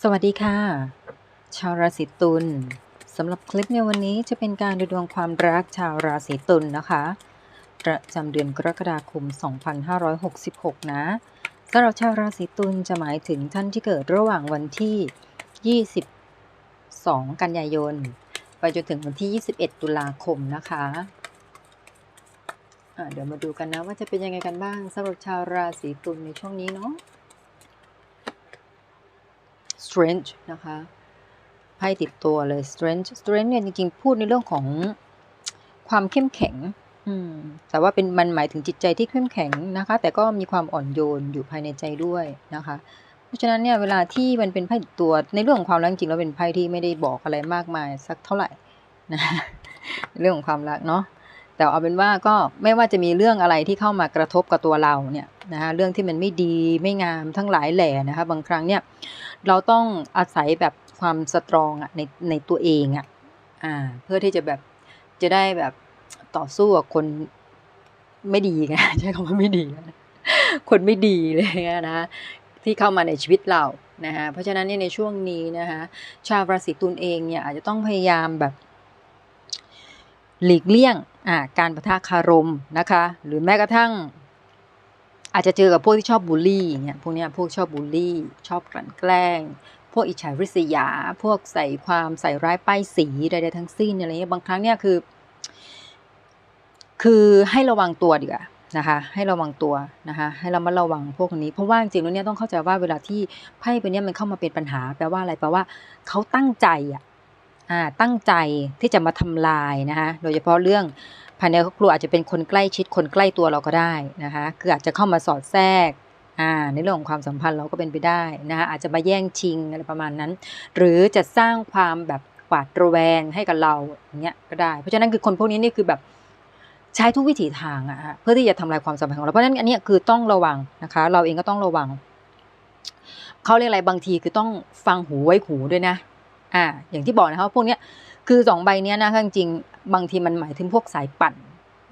สวัสดีค่ะ ชาวราศีตุลสำหรับคลิปในวันนี้จะเป็นการดูดวงความรักชาวราศีตุลนะคะ ประจำเดือนกรกฎาคม 2566 นะสำหรับชาวราศีตุลจะหมายถึงท่านที่เกิดระหว่างวันที่ 22 กันยายน ไปจนถึงวันที่ 21 ตุลาคมนะคะะเดี๋ยวมาดูกันนะว่าจะเป็นยังไงกันบ้างสำหรับชาวราศีตุลในช่วงนี้เนาะ strength นะคะไพ่ติดตัวเลย strength strength เนี่ยจริงๆ พูดในเรื่องของความเข้มแข็ง อืม แต่ว่าเป็นมันหมายถึงจิตใจที่เข้มแข็งนะคะ แต่ก็มีความอ่อนโยนอยู่ภายในใจด้วยนะคะ เพราะฉะนั้นเนี่ยเวลาที่มันเป็นไพ่ติดตัวในเรื่องของความรักจริงแล้วเป็นไพ่ที่ไม่ได้บอกอะไรมากมายสักเท่าไหร่นะในเรื่องของความรักเนาะแต่เอาเป็นว่าก็ไม่ว่าจะมีเรื่องอะไรที่เข้ามากระทบกับตัวเราเนี่ยนะคะเรื่องที่มันไม่ดีไม่งามทั้งหลายแหล่นะคะบางครั้งเนี่ย เราต้องอาศัยแบบความสตรองอะในในตัวเองอะอ่า เพื่อที่จะแบบจะได้แบบต่อสู้กับคนไม่ดีไงใช้คำว่าไม่ดีนะคนไม่ดีเลยนะที่เข้ามาในชีวิตเรานะคะเพราะฉะนั้นเนี่ยในช่วงนี้นะคะชาวราศีตุลเองเนี่ยอาจจะต้องพยายามแบบ หลีกเลี่ยงการประทะคารมนะคะ หรือแม้กระทั่ง อาจจะเจอกับพวกที่ชอบบูลลี่เนี่ยพวกเนี้ยพวกชอบบูลลี่ ชอบกลั่นแกล้ง พวกอิจฉาริษยา พวกใส่ความใส่ร้ายป้ายสีใดๆทั้งสิ้นอะไรเงี้ยบางครั้งเนี่ยคือ คือให้ระวังตัวดีกว่านะคะ ให้ระวังตัวนะคะ ให้เรามาระวังพวกนี้ เพราะว่าจริงๆแล้วเนี่ยต้องเข้าใจว่าเวลาที่ไพ่เป็นเนี่ยมันเข้ามาเป็นปัญหาแปลว่าอะไรแปลว่าเขาตั้งใจอะตั้งใจที่จะมาทำลายนะคะ โดยเฉพาะเรื่อง ภายในครอบครัวอาจจะเป็นคนใกล้ชิดคนใกล้ตัวเราก็ได้นะคะคืออาจจะเข้ามาสอดแทรกในเรื่องของความสัมพันธ์เราก็เป็นไปได้นะคะอาจจะมาแย่งชิงอะไรประมาณนั้น หรือจะสร้างความแบบหวาดระแวงให้กับเราอย่างเงี้ยก็ได้ เพราะฉะนั้นคือคนพวกนี้นี่คือแบบใช้ทุกวิถีทางอะเพื่อที่จะทำลายความสัมพันธ์ของเราเพราะฉะนั้นอันนี้คือต้องระวังนะคะ เราเองก็ต้องระวังเขาเรียกอะไรบางทีคือต้องฟังหูไว้หูด้วยนะอ่าอย่างที่บอกนะคะว่าพวกเนี้ย คือสองใบเนี้ยนะจริงๆบางทีมันหมายถึงพวกสายปั่น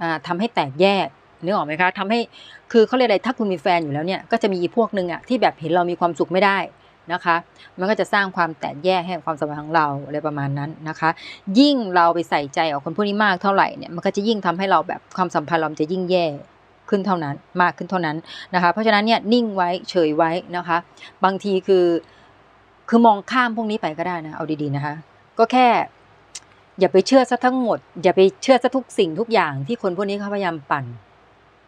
อ่าทำให้แตกแยกนึกออกไหมคะทำให้คือเขาเรียกอะไรถ้าคุณมีแฟนอยู่แล้วเนี่ยก็จะมีอีกพวกหนึ่งอะที่แบบเห็นเรามีความสุขไม่ได้นะคะ มันก็จะสร้างความแตกแยกให้ความสัมพันธ์ของเราอะไรประมาณนั้นนะคะ ยิ่งเราไปใส่ใจกับคนพวกนี้มากเท่าไหร่เนี่ยมันก็จะยิ่งทำให้เราแบบความสัมพันธ์เราจะยิ่งแย่ขึ้นเท่านั้นมากขึ้นเท่านั้นนะคะ เพราะฉะนั้นเนี่ยนิ่งไว้เฉยไว้นะคะ บางทีคือคือมองข้ามพวกนี้ไปก็ได้นะเอาดีๆนะคะ ก็แค่ อย่าไปเชื่อซะทั้งหมด อย่าไปเชื่อซะทุกสิ่งทุกอย่างที่คนพวกนี้เขาพยายามปั่น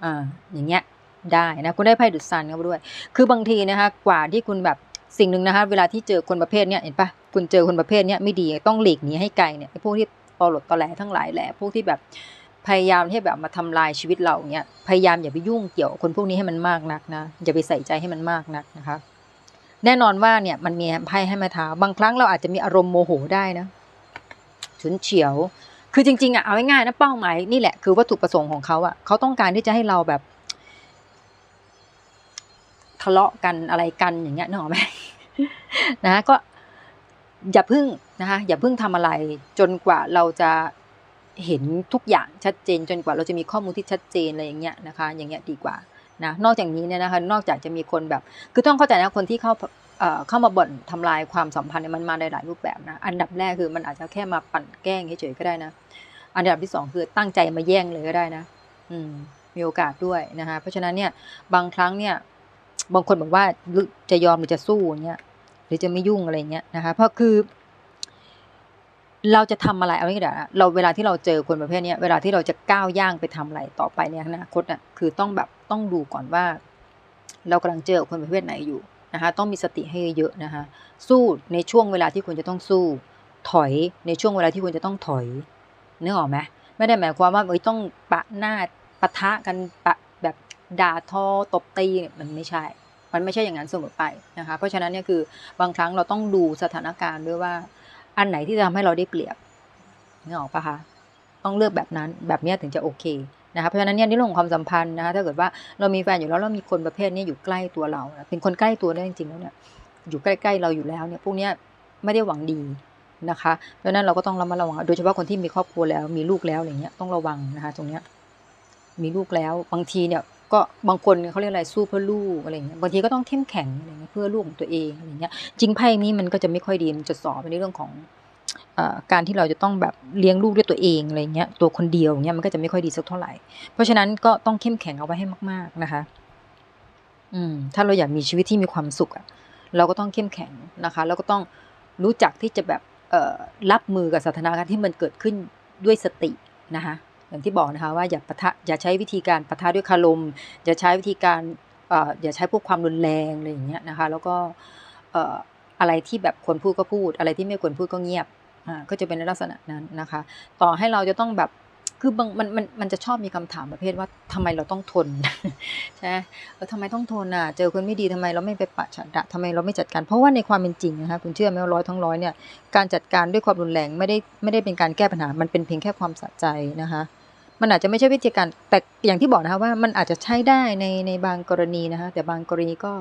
อ่าอย่างเงี้ยได้นะคุณได้ไพ่ดุซันเข้าไปด้วย คือบางทีนะคะกว่าที่คุณแบบสิ่งหนึ่งนะคะเวลาที่เจอคนประเภทเนี้ยเห็นปะคุณเจอคนประเภทเนี้ยไม่ดีต้องหลีกหนีให้ไกลเนี่ยพวกที่ตอหลดตอแหลทั้งหลายแหละพวกที่แบบพยายามที่แบบมาทำลายชีวิตเราเนี้ยพยายามอย่าไปยุ่งเกี่ยวคนพวกนี้ให้มันมากนักนะอย่าไปใส่ใจให้มันมากนักนะคะ แน่นอนว่าเนี่ยมันมีไพ่ให้มาท้าบางครั้งเราอาจจะมีอารมณ์โมโหได้นะ ฉุนเฉียว คือจริงๆอะเอาง่ายๆนะเป้าหมายนี่แหละคือวัตถุประสงค์ของเขาอะเขาต้องการที่จะให้เราแบบ ทะเลาะกันอะไรกันอย่างเงี้ยนึกออกไหมนะก็อย่าพึ่งนะคะอย่าพึ่งทำอะไรจนกว่าเราจะเห็นทุกอย่างชัดเจน จนกว่าเราจะมีข้อมูลที่ชัดเจนอะไรอย่างเงี้ยนะคะ อย่างเงี้ยดีกว่านะนอกจากนี้เนี่ยนะคะ นอกจากจะมีคนแบบ คือต้องเข้าใจนะคนที่เข้า เข้ามาบ่นทำลายความสัมพันธ์มันมาในหลายรูปแบบนะ อันดับแรกคือมันอาจจะแค่มาปั่นแกล้งเฉยๆก็ได้นะ อันดับที่สองคือตั้งใจมาแย่งเลยก็ได้นะ อืม มีโอกาสด้วยนะคะ เพราะฉะนั้นเนี่ย บางครั้งเนี่ย บางคนบอกว่าจะยอมหรือจะสู้เงี้ยหรือจะไม่ยุ่งอะไรเงี้ยนะคะ เพราะคือ เราจะทำอะไรเอาไว้ก็ได้เราเวลาที่เราเจอคนประเภทนี้เวลาที่เราจะก้าวย่างไปทำอะไรต่อไปในอนาคตน่ะคือต้องแบบต้องดูก่อนว่า เรากำลังเจอคนประเภทไหนอยู่ นะคะต้องมีสติให้เยอะนะคะสู้ในช่วงเวลาที่ควรจะต้องสู้ ถอยในช่วงเวลาที่ควรจะต้องถอยนึกออกไหมไม่ได้หมายความว่าเอ้ยต้องปะหน้าปะทะกันปะแบบด่าทอตบตีเนี่ยมันไม่ใช่ มันไม่ใช่อย่างนั้นเสมอไปนะคะเพราะฉะนั้นเนี่ยคือบางครั้งเราต้องดูสถานการณ์ด้วยว่า อันไหนที่จะทำให้เราได้เปรียบนึกออกปะคะต้องเลือกแบบนั้นแบบนี้ถึงจะโอเค นะคะเพราะฉะนั้นเนี่ยในเรื่องของความสัมพันธ์นะคะถ้าเกิดว่าเรามีแฟนอยู่แล้วเรามีคนประเภทนี้อยู่ใกล้ตัวเรา เป็นคนใกล้ตัวได้จริงๆแล้วเนี่ยอยู่ใกล้ๆเราอยู่แล้วเนี่ยพวกเนี้ยไม่ได้หวังดีนะคะ เพราะฉะนั้นเราก็ต้องระมัดระวังโดยเฉพาะคนที่มีครอบครัวแล้วมีลูกแล้วอย่างเงี้ยต้องระวังนะคะ ตรงเนี้ยมีลูกแล้วบางทีเนี่ยก็บางคนเขาเรียกอะไรสู้เพื่อลูกอะไรเงี้ยบางทีก็ต้องเข้มแข็งอะไรเงี้ยเพื่อลูกของตัวเองอะไรเงี้ยจริงไพ่นี้มันก็จะไม่ค่อยดีมันจะสอนในเรื่องของ การที่เราจะต้องแบบเลี้ยงลูกด้วยตัวเองอะไรเงี้ยตัวคนเดียวเงี้ยมันก็จะไม่ค่อยดีสักเท่าไหร่ เพราะฉะนั้นก็ต้องเข้มแข็งเอาไว้ให้มาก ๆนะคะ อืม ถ้าเราอยากมีชีวิตที่มีความสุขอะเราก็ต้องเข้มแข็งนะคะ แล้วก็ต้องรู้จักที่จะแบบเรับมือกับสถานการณ์ที่มันเกิดขึ้นด้วยสตินะคะอย่างที่บอกนะคะว่าอย่าปะทะอย่าใช้วิธีการปะทะด้วยคารมอย่าใช้วิธีการเอ่ออย่าใช้พวกความรุนแรงอะไรอย่างเงี้ยนะคะ แล้วก็เอ่ออะไรที่แบบควรพูดก็พูด อะไรที่ไม่ควรพูดก็เงียบ ก็จะเป็นในลักษณะนั้นนะคะ ต่อให้เราจะต้องแบบคือบางมันมันมันจะชอบมีคำถามประเภทว่าทำไมเราต้องทนใช่ไหมเออทำไมต้องทนอะ เจอคนไม่ดีทำไมเราไม่ไปปะฉะดะทำไมเราไม่จัดการ เพราะว่าในความเป็นจริงนะคะคุณเชื่อไหมว่าร้อยทั้งร้อยเนี่ยการจัดการด้วยความรุนแรงไม่ได้ไม่ได้เป็นการแก้ปัญหา มันเป็นเพียงแค่ความสะใจนะคะ มันอาจจะไม่ใช่วิธีการแต่อย่างที่บอกนะคะว่ามันอาจจะใช้ได้ในในบางกรณีนะคะแต่บางกรณีก็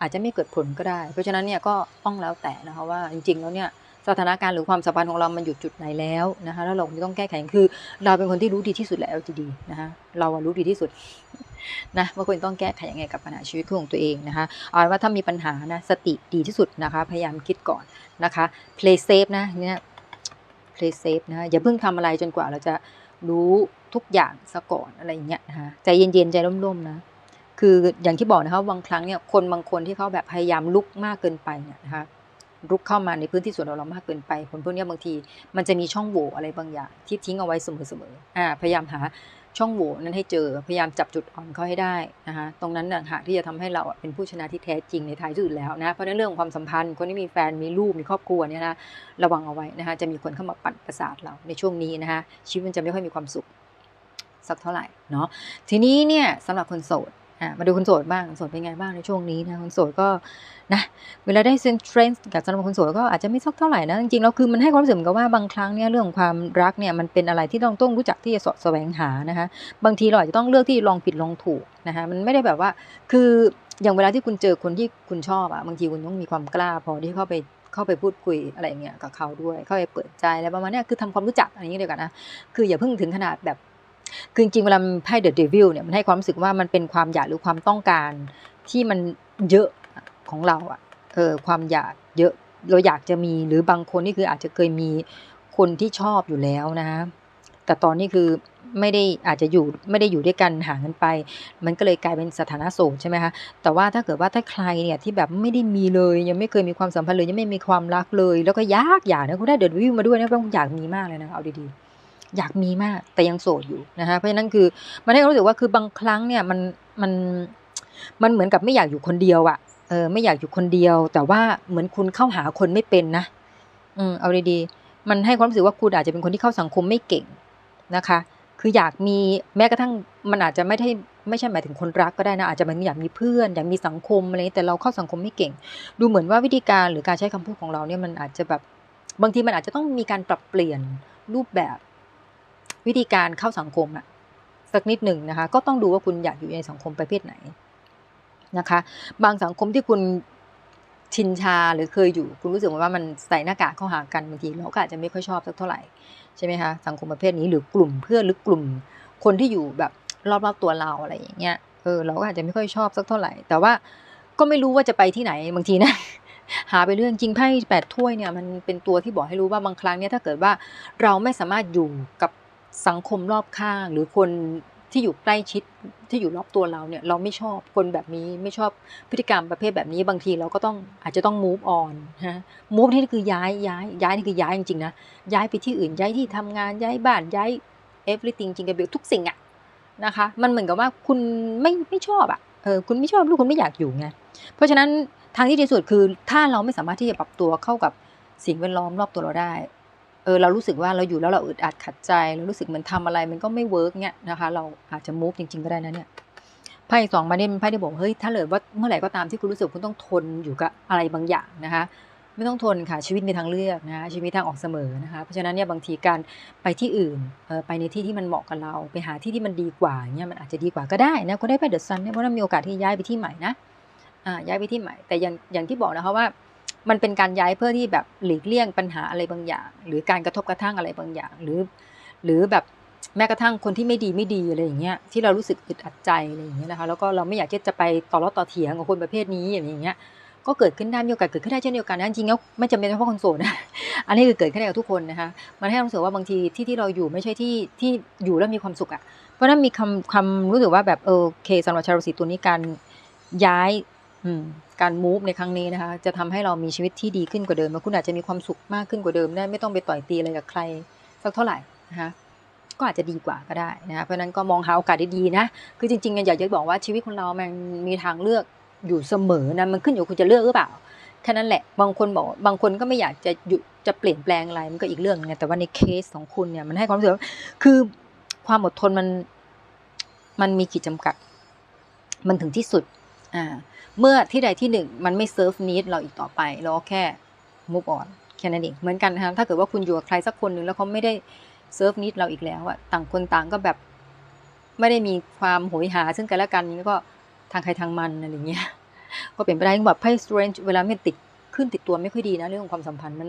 อาจจะไม่เกิดผลก็ได้ เพราะฉะนั้นเนี่ยก็ต้องแล้วแต่นะคะว่าจริงๆแล้วเนี่ย สถานการณ์หรือความสัมพันธ์ของเรามันอยู่จุดไหนแล้วนะคะแล้วเราจะต้องแก้ไขคือ เราเป็นคนที่รู้ดีที่สุดแล้ว LGD นะคะเรารู้ดีที่สุดนะว่าควรต้องแก้ไขยังไงกับปัญหาชีวิตของตัวเองนะคะเอาเป็นว่าถ้ามีปัญหานะสติดีที่สุดนะคะ พยายามคิดก่อนนะคะ play safe นะเนี่ย play safe นะอย่าเพิ่งทำอะไรจนกว่าเราจะรู้ทุกอย่างซะก่อนอะไรอย่างเงี้ยนะคะใจเย็นๆใจร่มๆนะคืออย่างที่บอกนะคะบางครั้งเนี่ยคนบางคนที่เขาแบบพยายามลุกมากเกินไปเนี่ยนะคะ ลุกเข้ามาในพื้นที่ส่วนตัวเรามากเกินไป คนพวกนี้บางที มันจะมีช่องโหว่อะไรบางอย่าง ที่ทิ้งเอาไว้เสมอๆอ่าพยายามหาช่องโหว่นั้นให้เจอพยายามจับจุดอ่อนเขาให้ได้นะคะตรงนั้นน่ะหากที่จะทำให้เราเป็นผู้ชนะที่แท้จริงในท้ายสุดแล้วนะเพราะฉะนั้นเรื่องของความสัมพันธ์ คนที่มีแฟนมีลูกมีครอบครัวเนี่ยนะระวังเอาไว้นะคะจะมีคนเข้ามาปั่นประสาทเราในช่วงนี้นะคะชีวิตมันจะไม่ค่อยมีความสุขสักเท่าไหร่เนาะทีนี้เนี่ยสำหรับคนโสด มาดูคนโสดบ้างโสดเป็นไงบ้างในช่วงนี้นะคนโสดก็นะเวลาได้เซนเทรนด์กับสำหรับคนโสดก็อาจจะไม่สักเท่าไหร่นะจริงๆแล้วคือมันให้ความรู้สึกเหมือนกับว่าบางครั้งเนี่ยเรื่องของความรักเนี่ยมันเป็นอะไรที่ต้องต้องรู้จักที่จะสาะแสวงหานะคะบางทีเราอาจจะต้องเลือกที่ลองผิดลองถูกนะคะมันไม่ได้แบบว่าคืออย่างเวลาที่คุณเจอคนที่คุณชอบอะบางทีคุณต้องมีความกล้าพอที่เข้าไปเข้าไปพูดคุยอะไรอย่างเงี้ยกับเขาด้วย เข้าไปเปิดใจอะไรประมาณเนี้ยคือทำความรู้จักอะไรเงี้ยเดียวกันนะคืออย่าเพิ่งถึงขนาดแบบ คือจริงๆเวลาไพ่เดอะเดวิลเนี่ยมันให้ความรู้สึกว่ามันเป็นความอยากหรือความต้องการ ที่มันเยอะของเราอะเออความอยากเยอะเราอยากจะมีหรือบางคนนี่คืออาจจะเคยมีคนที่ชอบอยู่แล้วนะแต่ตอนนี้คือไม่ได้อาจจะอยู่ไม่ได้อยู่ด้วยกันห่างกันไป มันก็เลยกลายเป็นสถานะโสดใช่ไหมคะแต่ว่าถ้าเกิดว่าถ้าใครเนี่ยที่แบบไม่ได้มีเลย ยังไม่เคยมีความสัมพันธ์เลยยังไม่มีความรักเลย แล้วก็ยากอยากนะเขาได้เดอะวิวมาด้วยนะต้องอยากมีมากเลยนะเอาดีๆ อยากมีมาก แต่ยังโสดอยู่นะคะเพราะฉะนั้นคือมันให้ความรู้สึกว่าคือบางครั้งเนี่ยมันมันมันเหมือนกับไม่อยากอยู่คนเดียวอะเออไม่อยากอยู่คนเดียว แต่ว่าเหมือนคุณเข้าหาคนไม่เป็นนะอืมเอาดีๆมันให้ความรู้สึกว่าคุณอาจจะเป็นคนที่เข้าสังคมไม่เก่งนะคะ คืออยากมีแม้กระทั่งมันอาจจะไม่ได้ไม่ใช่หมายถึงคนรักก็ได้นะอาจจะมันอยากมีเพื่อนอยากมีสังคมอะไรแต่เราเข้าสังคมไม่เก่ง ดูเหมือนว่าวิธีการหรือการใช้คำพูดของเราเนี่ยมันอาจจะแบบบางทีมันอาจจะต้องมีการปรับเปลี่ยนรูปแบบ วิธีการเข้าสังคมอะสักนิดหนึ่งนะคะ ก็ต้องดูว่าคุณอยากอยู่ในสังคมประเภทไหนนะคะ บางสังคมที่คุณชินชาหรือเคยอยู่ คุณรู้สึกว่ามันใส่หน้ากากเข้าหากันบางทีเราก็อาจจะไม่ค่อยชอบสักเท่าไหร่ใช่ไหมคะสังคมประเภทนี้หรือกลุ่มเพื่อนหรือกลุ่มคนที่อยู่แบบรอบๆตัวเราอะไรอย่างเงี้ยเออเราก็อาจจะไม่ค่อยชอบสักเท่าไหร่ แต่ว่าก็ไม่รู้ว่าจะไปที่ไหนบางทีนะหาไปเรื่องจริงไพ่แปดถ้วยเนี่ยมันเป็นตัวที่บอกให้รู้ว่าบางครั้งเนี่ยถ้าเกิดว่าเราไม่สามารถอยู่กับ สังคมรอบข้างหรือคนที่อยู่ใกล้ชิดที่อยู่รอบตัวเราเนี่ยเราไม่ชอบคนแบบนี้ไม่ชอบพฤติกรรมประเภทแบบนี้บางทีเราก็ต้องอาจจะต้อง move on ฮะ move นี่คือย้ายย้ายย้ายนี่คือย้ายจริงๆนะย้ายไปที่อื่นย้ายที่ทำงานย้ายบ้านย้าย everything จริงกับเบลทุกสิ่งอะนะคะ มันเหมือนกับว่าคุณไม่ไม่ชอบอะเออคุณไม่ชอบลูกคุณไม่อยากอยู่ไงเพราะฉะนั้นทางที่ดีสุดคือถ้าเราไม่สามารถที่จะปรับตัวเข้ากับสิ่งแวดล้อมรอบตัวเราได้ เออเรารู้สึกว่าเราอยู่แล้วเราอึดอัดขัดใจเรารู้สึกเหมือนทำอะไรมันก็ไม่เวิร์กเนี่ยนะคะ เราอาจจะมูฟจริง ๆ ก็ได้นะเนี่ยไพ่สองมาเนี่ยไพ่ที่บอกเฮ้ยถ้าเลยว่าเมื่อไหร่ก็ตามที่คุณรู้สึกคุณต้องทนอยู่กับอะไรบางอย่างนะคะ ไม่ต้องทนค่ะชีวิตมีทางเลือกนะคะชีวิตทางออกเสมอนะคะเพราะฉะนั้นเนี่ยบางทีการไปที่อื่นเออไปในที่ที่มันเหมาะกับเรา ไปหาที่ที่มันดีกว่าเนี่ยมันอาจจะดีกว่าก็ได้นะก็ได้ไปเดอะซันเนี่ยเพราะว่ามีโอกาสที่ย้ายไปที่ใหม่นะอ่าย้ายไปที่ใหม่แต่อย่างอย่างที่บอกนะคะว่า มันเป็นการย้ายเพื่อที่แบบหลีกเลี่ยงปัญหาอะไรบางอย่าง หรือการกระทบกระทั่งอะไรบางอย่าง หรือ หรือแบบแม้กระทั่งคนที่ไม่ดีไม่ดีอะไรอย่างเงี้ยที่เรารู้สึกอึดอัดใจอะไรอย่างเงี้ยนะคะแล้วก็เราไม่อยากที่จะไปต่อรอต่อเถียงกับคนประเภทนี้อย่างเงี้ยก็เกิดขึ้นได้มีโอกาสเกิดขึ้นได้เช่นเดียวกันนะจริงๆแล้วไม่จำเป็นเฉพาะคนโสดนะอันนี้คือเกิดขึ้นได้กับทุกคนนะคะมันให้เรารู้สึกว่าบางทีที่ที่เราอยู่ไม่ใช่ที่ที่อยู่แล้วมีความสุขอะเพราะนั้นมีคำคำรู้สึกว่าแบบเออโอเคสำหรับชาวราศีตุลนี้การย้าย การมูฟในครั้งนี้นะคะ จะทำให้เรามีชีวิตที่ดีขึ้นกว่าเดิมและคุณอาจจะมีความสุขมากขึ้นกว่าเดิมได้ไม่ต้องไปต่อยตีอะไรกับใครสักเท่าไหร่นะคะก็อาจจะดีกว่าก็ได้นะะเพราะนั้นก็มองหาโอกาสดีๆนะ คือจริงๆอยากจะบอกว่าชีวิตของเรามันมีทางเลือกอยู่เสมอนะมันขึ้นอยู่คุณจะเลือกหรือเปล่าแค่นั้นแหละบางคนบอกบางคนก็ไม่อยากจะหยุดจะเปลี่ยนแปลงอะไรมันก็อีกเรื่องนึงนะแต่ว่าในเคสของคุณเนี่ยมันให้ความรู้สึกคือความอดทนมันมันมีขีดจำกัด มันถึงที่สุดอ่า เมื่อที่ใดที่หนึ่งมันไม่เซิร์ฟนิดเราอีกต่อไป เราก็แค่ move on แค่นั้นเองเหมือนกันนะคะถ้าเกิดว่าคุณอยู่กับใครสักคนหนึ่งแล้วเขาไม่ได้เซิร์ฟนิดเราอีกแล้วอะต่างคนต่างก็แบบไม่ได้มีความโหยหาซึ่งกันและกันนี่ก็ทางใครทางมันอะไรเงี้ยก็เป็นไปได้แบบไพ่ strange เวลาไม่ติดขึ้นติดตัวไม่ค่อยดีนะเรื่องของความสัมพันธ์มัน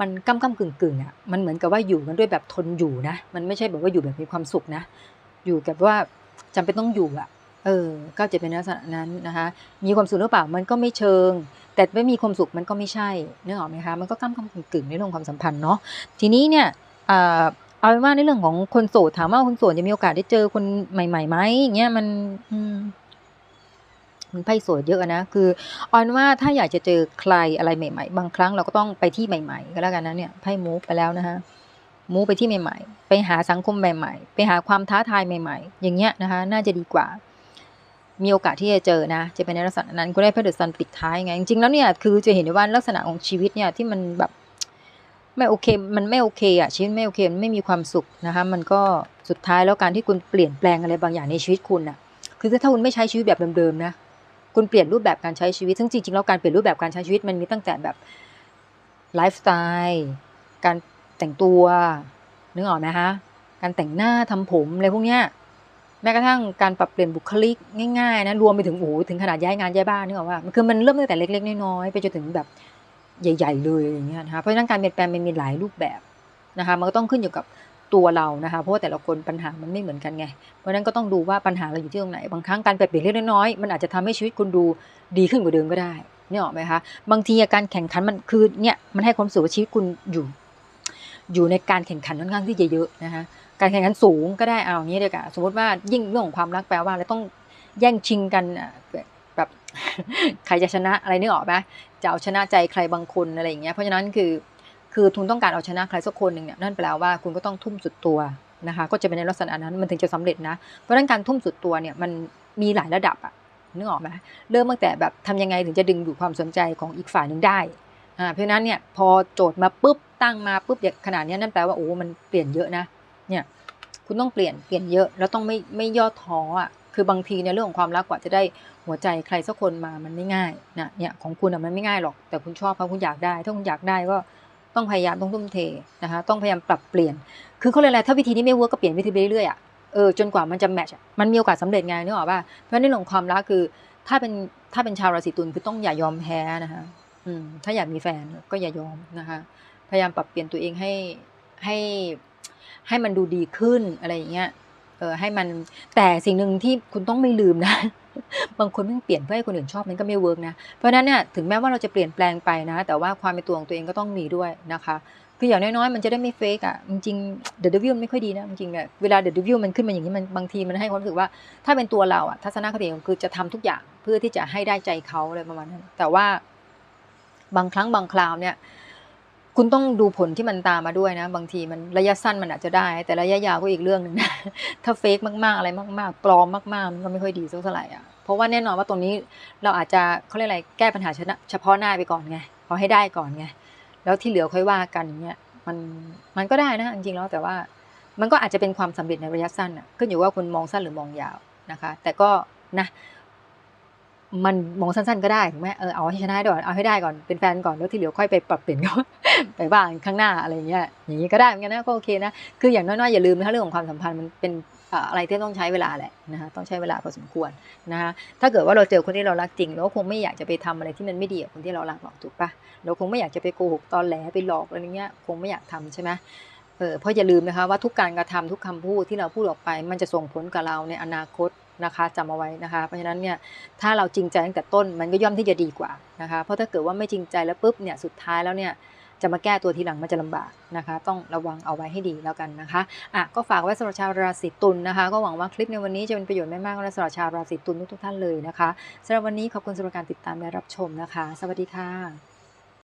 มันก้ำก้ำกึ่งกึ่งอะมันเหมือนกับว่าอยู่กันด้วยแบบทนอยู่นะ มันไม่ใช่แบบว่าอยู่แบบมีความสุขนะ อยู่กับว่าจำเป็นต้องอยู่อะ เออก็จะเป็นลักษณะนั้นนะคะ มีความสุขหรือเปล่ามันก็ไม่เชิง แต่ไม่มีความสุขมันก็ไม่ใช่เนึกอออกไหมคะมันก็ก้ำก้ำกึ่งกึ่งในเรื่องความสัมพันธ์เนาะทีนี้เนี่ยอ่าเอาเป็นว่าในเรื่องของคนโสดถามว่าคนโสดจะมีโอกาสได้เจอคนใหม่ๆไหมอย่างเงี้ยมันอืมมันไพ่โสดเยอะนะคือออนว่าถ้าอยากจะเจอใครอะไรใหม่ ๆ บางครั้งเราก็ต้องไปที่ใหม่ ๆ ก็แล้วกันนะเนี่ยไพ่มูฟไปแล้วนะคะมูฟไปที่ใหม่ ๆ ไปหาสังคมใหม่ ๆ ไปหาความท้าทายใหม่ ๆ อย่างเงี้ยนะคะ น่าจะดีกว่า มีโอกาสที่จะเจอนะ จะเป็นในลักษณะนั้นก็ได้พระเดชซันปิดท้ายไง จริงๆแล้วเนี่ยคือจะเห็นได้ว่าลักษณะของชีวิตเนี่ยที่มันแบบไม่โอเค มันไม่โอเคอะชีวิตไม่โอเคมันไม่มีความสุขนะคะมันก็สุดท้ายแล้วการที่คุณเปลี่ยนแปลงอะไรบางอย่างในชีวิตคุณอะคือถ้าคุณไม่ใช้ชีวิตแบบเดิมๆนะคุณเปลี่ยนรูปแบบการใช้ชีวิตซึ่งจริงๆแล้วการเปลี่ยนรูปแบบการใช้ชีวิตมันมีตั้งแต่แบบไลฟ์สไตล์การแต่งตัวนึกออกไหมคะการแต่งหน้าทำผมอะไรพวกเนี้ย แม้กระทั่งการปรับเปลี่ยนบุคลิกง่ายๆนะรวมไปถึงโอ้โหถึงขนาดย้ายงานย้ายบ้านนึกออกว่าคือมันเริ่มตั้งแต่เล็กๆน้อยๆไปจนถึงแบบใหญ่ ๆ เลยอย่างเงี้ยนะคะเพราะฉะนั้นการเปลี่ยนแปลงมันมีหลายรูปแบบนะคะมันก็ต้องขึ้นอยู่กับตัวเรานะคะเพราะว่าแต่ละคนปัญหามันไม่เหมือนกันไง เพราะฉะนั้นก็ต้องดูว่าปัญหาเราอยู่ที่ตรงไหน บางครั้งการเปลี่ยนเปลงเล็กน้อยๆมันอาจจะทำให้ชีวิตคุณดูดีขึ้นกว่าเดิมก็ได้นี่ออกไหมคะบางทีการแข่งขันมันคือเนี่ยมันให้ความสึกว่าชีวิตคุณอยู่ อยู่ในการแข่งขันค่อนข้างที่จะเยอะนะคะ การแข่งขันสูงก็ได้เอาอย่างนี้เลยค่ะสมมติว่ายิ่งเรื่องของความรักแปลว่าเราต้องแย่งชิงกันแบบใครจะชนะอะไรนึกออกไหมจะเอาชนะใจใครบางคนอะไรอย่างเงี้ยเพราะฉะนั้นคือคือคุณต้องการเอาชนะใครสักคนหนึ่งเนี่ยนั่นแปลว่าคุณก็ต้องทุ่มสุดตัวนะคะก็จะเป็นในลักษณะนั้นมันถึงจะสำเร็จนะเพราะฉะนั้นการทุ่มสุดตัวเนี่ยมันมีหลายระดับอะนึกออกไหมเริ่มตั้งแต่แบบทำยังไงถึงจะดึงดูดความสนใจของอีกฝ่ายหนึ่งได้อ่าเพราะฉะนั้นเนี่ยพอโจทย์มาปุ๊บตั้งมาปุ๊บอย่างขนาดนี้นั่นแปลว่าโอ้มันเปลี่ยนเยอะนะ เนี่ยคุณต้องเปลี่ยนเปลี่ยนเยอะแล้วต้องไม่ไม่ย่อท้ออะคือบางทีในเรื่องของความรักกว่าจะได้หัวใจใครสักคนมามันไม่ง่ายนะเนี่ยของคุณอะมันไม่ง่ายหรอก แต่คุณชอบเขาะคุณอยากได้ ถ้าคุณอยากได้ก็ต้องพยายามต้องทุ่มเทนะคะต้องพยายามปรับเปลี่ยน คือเขาเลยอะไรถ้าวิธีนี้ไม่เวิร์กก็เปลี่ยนวิธีไปเรื่อยๆอะเออจนกว่ามันจะแมทช์มันมีโอกาสสาเร็จไงนึกออกป่ะเพราะในเรื่องของความรักคือ ถ้าเป็นถ้าเป็นชาวราศีตุลคือต้องอย่ายอมแพ้นะคะอืมถ้าอยากมีแฟนก็อย่ายอมนะคะ พยายามปรับเปลี่ยนตัวเองให้ให้ ให้มันดูดีขึ้นอะไรอย่างเงี้ยเออให้มันแต่สิ่งหนึ่งที่คุณต้องไม่ลืมนะ บางคนไม่เปลี่ยนเพื่อให้คนอื่นชอบมันก็ไม่เวิร์กนะเพราะนั้นเนี่ยถึงแม้ว่าเราจะเปลี่ยนแปลงไปนะ แต่ว่าความเป็นตัวของตัวเองก็ต้องมีด้วยนะคะคืออย่างน้อยๆมันจะได้ไม่เฟกอะจริงๆเดอะเดวิลไม่ค่อยดีนะจริงๆอะเวลาเดอะเดวิลมันขึ้นมาอย่างนี้มันบางทีมันให้ความรู้สึกว่า ถ้าเป็นตัวเราอะทัศนคติของคือจะทำทุกอย่างเพื่อที่จะให้ได้ใจเขาอะไรประมาณนั้นแต่ว่าบางครั้งบางคราวเนี่ย คุณต้องดูผลที่มันตามมาด้วยนะ บางทีมันระยะสั้นมันอาจจะได้ แต่ระยะยาวก็อีกเรื่องหนึ่งนะ ถ้าเฟกมากๆอะไรมาก ๆ ปลอมมากๆมันก็ไม่ค่อยดีสักเท่าไหร่อะเพราะว่าแน่นอนว่าตรงนี้เราอาจจะเขาเรียกอะไรแก้ปัญหาเฉพาะหน้าไปก่อนไงเอให้ได้ก่อนไงแล้วที่เหลือค่อยว่ากันอย่างเงี้ยมันมันก็ได้นะจริงๆแล้วแต่ว่ามันก็อาจจะเป็นความสำเร็จในระยะสั้นอะขึ้นอยู่ว่าคุณมองสั้นหรือมองยาวนะคะ แต่ก็นะ มันมองสั้นๆก็ได้ถูกไหมเออเอาให้ชนะก่อนเอาให้ได้ก่อนเป็นแฟนก่อนแล้วที่เหลือค่อยไปปรับเปลี่ยนเขาไปบ้างข้างหน้าอะไรเงี้ยอย่างนี้ก็ได้เหมือนกันนะก็โอเคนะคืออย่างน้อยๆอย่าลืมนะคะเรื่องของความสัมพันธ์มันเป็นอะไรที่ต้องใช้เวลาแหละนะคะต้องใช้เวลาพอสมควรนะคะถ้าเกิดว่าเราเจอคนที่เรารักจริงเราคงไม่อยากจะไปทำอะไรที่มันไม่ดีกับคนที่เรารักหรอกถูกปะเราคงไม่อยากจะไปโกหกตอนแหลไปหลอกอะไรเงี้ยคงไม่อยากทำใช่ไหมเออเพราะอย่าลืมนะคะว่าทุกการกระทำทุกคำพูดที่เราพูดออกไป มันจะส่งผลกับเราในอนาคต นะคะจำเอาไว้นะคะ เพราะฉะนั้นเนี่ยถ้าเราจริงใจตั้งแต่ต้นมันก็ย่อมที่จะดีกว่านะคะ เพราะถ้าเกิดว่าไม่จริงใจแล้วปุ๊บเนี่ยสุดท้ายแล้วเนี่ยจะมาแก้ตัวทีหลังมันจะลำบากนะคะ ต้องระวังเอาไว้ให้ดีแล้วกันนะคะอะก็ฝากไว้สำหรับชาวราศีตุลนะคะ ก็หวังว่าคลิปในวันนี้จะเป็นประโยชน์ไม่มากสำหรับชาวราศีตุลทุกท่านเลยนะคะสำหรับวันนี้ขอบคุณสำหรับการติดตามและรับชมนะคะ สวัสดีค่ะ